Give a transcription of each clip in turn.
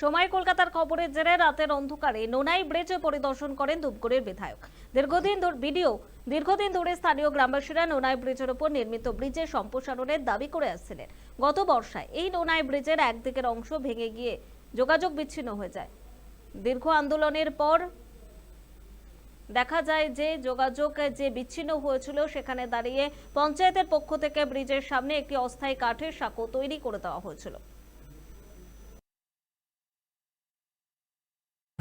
সময় কলকাতার খবরের জেরে রাতের অন্ধকারে নোনাই ব্রিজ পরিদর্শন করেন ধূপগুড়ির বিধায়ক। দীর্ঘদিন ভিডিও দীর্ঘদিন ধরে স্থানীয় গ্রামবাসীরা নোনাই ব্রিজের উপর নির্মিত ব্রিজের সম্প্রসারণের দাবি করে আসছিলেন। গত বর্ষায় এই নোনাই ব্রিজের একদিকের অংশ ভেঙে গিয়ে যোগাযোগ বিচ্ছিন্ন হয়ে যায়। দীর্ঘ আন্দোলনের পর দেখা যায় যে যোগাযোগ যে বিচ্ছিন্ন হয়েছিল, সেখানে দাঁড়িয়ে পঞ্চায়েতের পক্ষ থেকে ব্রিজের সামনে একটি অস্থায়ী কাঠের সাঁকো তৈরি করে দেওয়া হয়েছিল।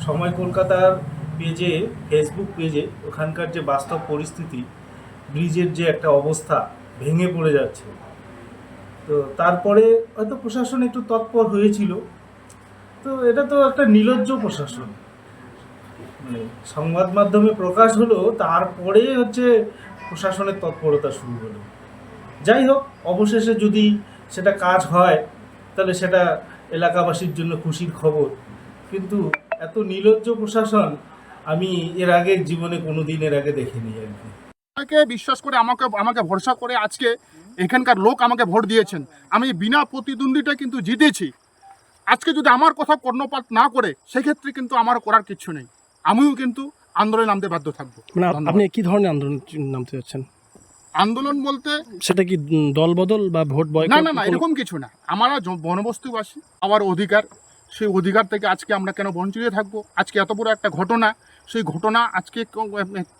সময় কলকাতার পেজে ফেসবুক পেজে ওখানকার যে বাস্তব পরিস্থিতি, ব্রিজের যে একটা অবস্থা ভেঙে পড়ে যাচ্ছে। তো তারপরে হয়তো প্রশাসন একটু তৎপর হয়েছিল। তো এটা তো একটা নির্লজ্জ প্রশাসন। মানে সংবাদ মাধ্যমে প্রকাশ হলো, তারপরে হচ্ছে প্রশাসনের তৎপরতা শুরু হলো। যাই হোক, অবশেষে যদি সেটা কাজ হয়, তাহলে সেটা এলাকাবাসীর জন্য খুশির খবর। কিন্তু এত নির্লজ্জ প্রশাসন আমি এর আগে জীবনে কোনো দিন এর আগে দেখিনি আর কি। আমাকে বিশ্বাস করে আমাকে আমাকে ভরসা করে আজকে এখানকার লোক আমাকে ভোট দিয়েছেন। আমি বিনা প্রতিদ্বন্দ্বিতা কিন্তু জিতেছি। আজকে যদি আমার কথা কর্ণপাত না করে সেক্ষেত্রে কিন্তু আমার করার কিছু নেই। আমিও কিন্তু আন্দোলনে নামতে বাধ্য থাকব। মানে আপনি কি ধরনের আন্দোলন নামতে যাচ্ছেন? আন্দোলন বলতে সেটা কি দল বদল বা ভোট বয় না না না এরকম কিছু না। আমরা বনবস্তুবাসী আমার অধিকার সেই অধিকার থেকে আজকে আমরা কেন বঞ্চিত থাকব? আজকে এত বড় একটা ঘটনা, সেই ঘটনা আজকে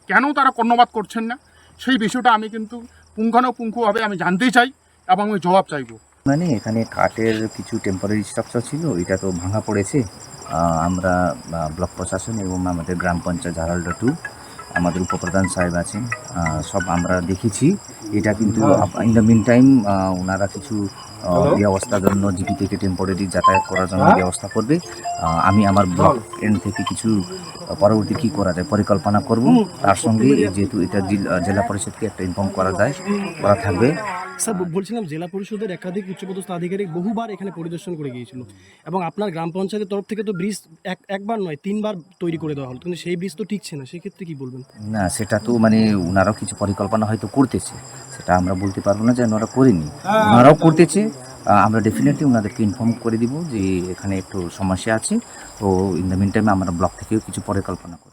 কেন তারা কর্ণপাত করছেন না? সেই বিষয়টা আমি কিন্তু পুঙ্খানুপুঙ্খভাবে আমি জানতে চাই এবং আমি জবাব চাইব। মানে এখানে কাঠের কিছু টেম্পোরারি স্ট্রাকচার ছিল, এটা তো ভাঙা পড়েছে। আমরা ব্লক প্রশাসন এবং আমাদের গ্রাম পঞ্চায়েত ঝাড়ালটা টু, আমাদের উপপ্রধান সাহেব আছেন সব আমরা দেখেছি। এটা কিন্তু ইন দ্য মিন টাইম ওনারা কিছু ব্যবস্থার জন্য জিপি থেকে টেম্পোরারি যাতায়াত করার জন্য ব্যবস্থা করবে। আমি আমার ব্লক এন্ড থেকে কিছু পরবর্তী কী করা যায় পরিকল্পনা করব। তার সঙ্গে যেহেতু এটা জিল- পরিষদকে একটা ইনফর্ম করা যায় করা থাকবে। স্যার বলছিলাম জেলা পরিষদের একাধিক উচ্চপদস্থ আধিকারিক বহুবার এখানে পরিদর্শন করে গিয়েছিল এবং আপনার গ্রাম পঞ্চায়েতের তরফ থেকে তো ব্রিজ এক একবার নয় তিনবার তৈরি করে দেওয়া হলো। কিন্তু সেই ব্রিজ তো টিকছে না সেক্ষেত্রে কি বলবেন? না সেটা তো মানে ওনারাও কিছু পরিকল্পনা হয়তো করতেছে সেটা আমরা বলতে পারব না যে ওনারা করেনি। ওনারাও করতেছে আহ, আমরা ডেফিনেটলি ওনাদেরকে ইনফর্ম করে দিব যে এখানে একটু সমস্যা আছে। তো ইন দ্য মিন টাইমে আমরা ব্লক থেকেও কিছু পরিকল্পনা করব।